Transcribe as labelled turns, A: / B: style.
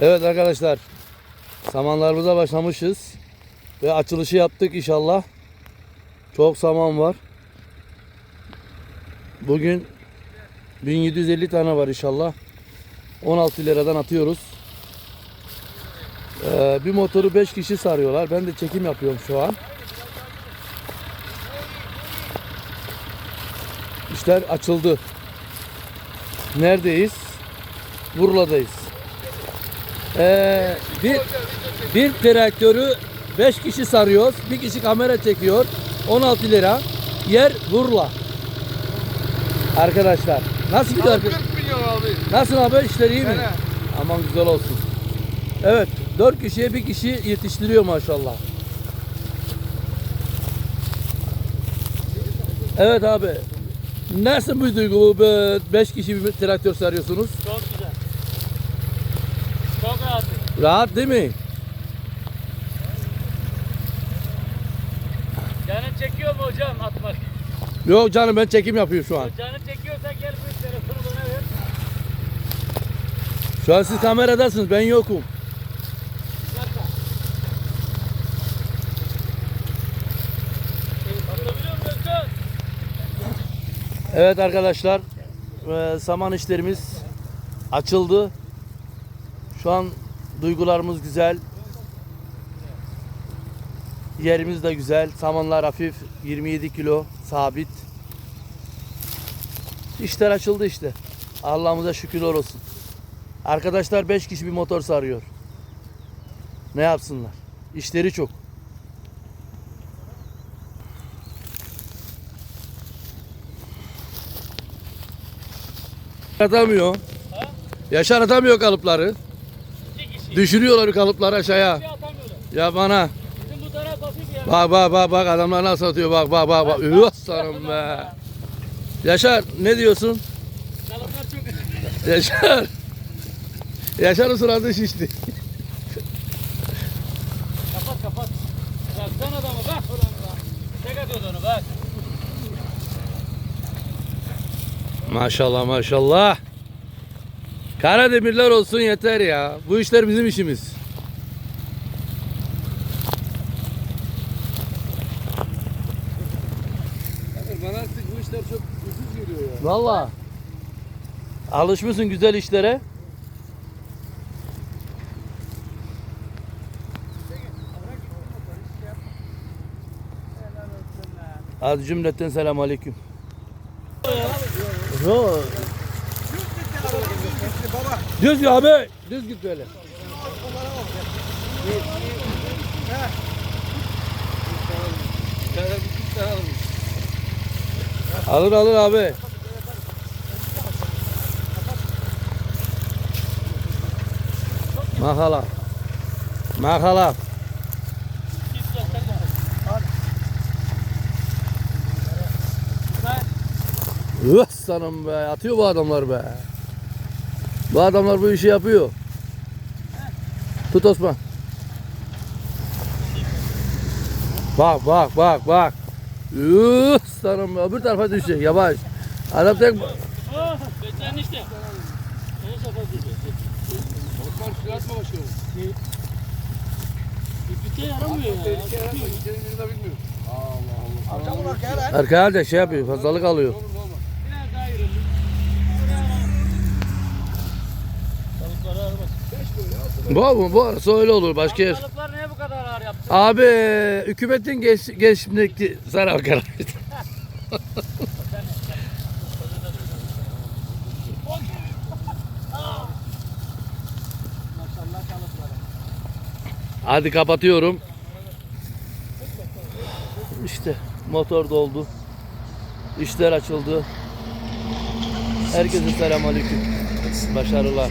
A: Evet arkadaşlar. Samanlarımıza başlamışız. Ve açılışı yaptık inşallah. Çok saman var. Bugün 1750 tane var inşallah. 16 liradan atıyoruz. Ee, bir motoru 5 kişi sarıyorlar. Ben de çekim yapıyorum şu an. İşler açıldı. Neredeyiz? Burla'dayız. Ee, bir, bir traktörü 5 kişi sarıyoruz. Bir kişi kamera çekiyor. 16 lira. Yer Burla. Arkadaşlar. Nasıl gidiyor?
B: 40 milyon abi.
A: Nasıl abi işler iyi mi?
B: Hele.
A: Aman güzel olsun. Evet. 4 kişiye bir kişi yetiştiriyor maşallah. Evet abi. Nasıl bir duygu bu 5 kişi bir traktör sarıyorsunuz?
C: Çok. Çok rahat.
A: Rahat değil mi?
C: Canın çekiyor mu hocam atmak?
A: Yok canım ben çekim yapıyorum şu an.
C: Canın çekiyorsa gel bu telefonu bana ver.
A: Şu an siz kameradasınız ben yokum. Evet arkadaşlar e, saman işlerimiz açıldı. Şu an duygularımız güzel. Yerimiz de güzel. Samanlar hafif 27 kilo sabit. İşler açıldı işte. Allah'ımıza şükürler olsun. Arkadaşlar 5 kişi bir motor sarıyor. Ne yapsınlar? İşleri çok. Atamıyor. Yaşar atamıyor kalıpları. Düşürüyorlar kalıpları aşağıya.
C: Atamıyorlar.
A: Ya bana.
C: Bizim bu taraf hafif ya.
A: Bak bak bak bak adamlar nasıl atıyor bak bak bak bak. Aslanım be. Yaşar ne diyorsun?
C: Kalıplar çok...
A: Yaşar. Yaşar'ın suratı şişti.
C: kapat kapat. Bıraksan adamı bak ulan bak. Tek atıyordu onu bak.
A: Maşallah maşallah. Karademirler olsun yeter ya. Bu işler bizim işimiz.
B: Bana artık bu işler çok ucuz geliyor ya.
A: Valla. Alışmışsın güzel işlere. Hadi cümleten selam aleyküm. Yo. Düz ya abi. Düz git böyle. Alır alır abi. Mahala. Mahala. Üh sanım be. Atıyor bu adamlar be. Bu adamlar bu işi yapıyor. Tut Osman. Bak bak bak bak. Üh sanım be. Öbür tarafa düşecek yavaş. Adam tek...
C: Bekleyin işte.
B: Osman başlıyor?
C: Yaramıyor ya.
B: Tehlike de bilmiyorum. Allah Allah.
A: Arkaya da şey yapıyor. Fazlalık alıyor.
C: Balıkları arabası.
A: Bu, bu arası öyle olur. Başka yer.
C: Balıklar niye bu kadar ağır yaptı?
A: Abi hükümetin geç, geçimdeki zarar kararı. Hadi kapatıyorum. İşte motor doldu. İşler açıldı. Herkese selamünaleyküm. Başarılar.